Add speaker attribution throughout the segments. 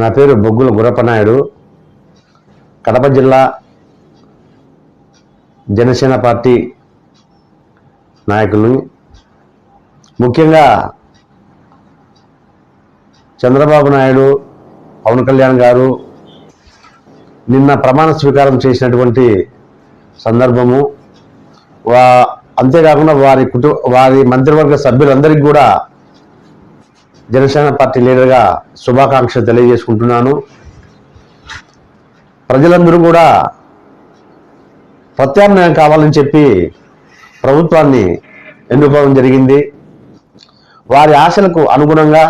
Speaker 1: నా పేరు బొగ్గుల గురప్పనాయుడు కడప జిల్లా జనసేన పార్టీ నాయకులు. ముఖ్యంగా చంద్రబాబు నాయుడు పవన్ కళ్యాణ్ గారు నిన్న ప్రమాణ స్వీకారం చేసినటువంటి సందర్భము. వా అంతేకాకుండా వారి కుటుంబ వారి మంత్రివర్గ సభ్యులందరికీ కూడా జనసేన పార్టీ లీడర్గా శుభాకాంక్షలు తెలియజేసుకుంటున్నాను. ప్రజలందరూ కూడా ప్రత్యామ్నాయం కావాలని చెప్పి ప్రభుత్వాన్ని ఎన్నుకోవడం జరిగింది. వారి ఆశలకు అనుగుణంగా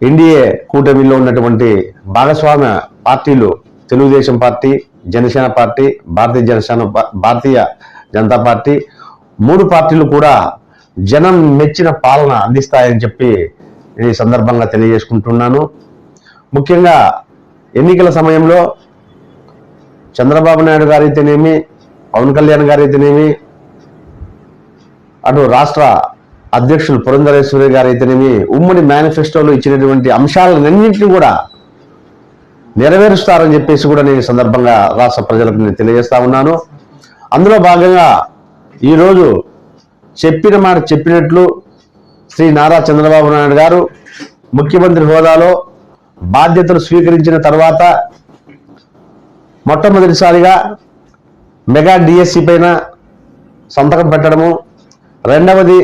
Speaker 1: ఎన్డీఏ కూటమిలో ఉన్నటువంటి భాగస్వామ్య పార్టీలు Telugu Desam party Janasena party Bharatiya Janasena Bharatiya Janata party మూడు పార్టీలు కూడా జనం మెచ్చిన పాలన అందిస్తాయని చెప్పి ఈ సందర్భంగా తెలియజేసుకుంటున్నాను. ముఖ్యంగా ఎన్నికల సమయంలో చంద్రబాబు నాయుడు గారైతేనేమి పవన్ కళ్యాణ్ గారైతేనేమి అటు రాష్ట్ర అధ్యక్షులు పురంధరేశ్వరి గారైతేనేమి ఉమ్మడి మేనిఫెస్టోలో ఇచ్చినటువంటి అంశాలన్నింటినీ కూడా నెరవేరుస్తారని చెప్పేసి కూడా నేను సందర్భంగా రాష్ట్ర ప్రజలకు నేను తెలియజేస్తా ఉన్నాను. అందులో భాగంగా ఈరోజు చెప్పిన మాట చెప్పినట్లు శ్రీ నారా చంద్రబాబు నాయుడు గారు ముఖ్యమంత్రి హోదాలో బాధ్యతలు స్వీకరించిన తర్వాత మొట్టమొదటిసారిగా మెగా డిఎస్సి పైన సంతకం పెట్టడము రెండవది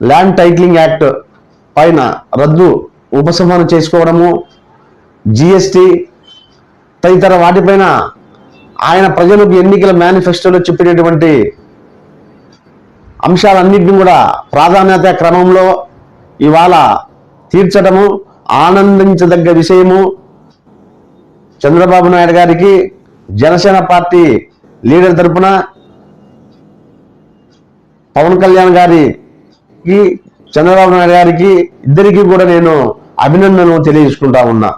Speaker 1: ల్యాండ్ టైటిలింగ్ యాక్ట్ పైన రద్దు ఉపసంహరణ చేసుకోవడము జిఎస్టి తదితర వాటిపైన ఆయన ప్రజలకు ఎన్నికల మేనిఫెస్టోలో చెప్పినటువంటి అంశాలన్నింటినీ కూడా ప్రాధాన్యత క్రమంలో ఇవాళ తీర్చడము ఆనందించదగ్గ విషయము. చంద్రబాబు నాయుడు గారికి జనసేన పార్టీ లీడర్ తరపున పవన్ కళ్యాణ్ గారికి చంద్రబాబు నాయుడు గారికి ఇద్దరికీ కూడా నేను అభినందనలు తెలియజేసుకుంటా ఉన్నా.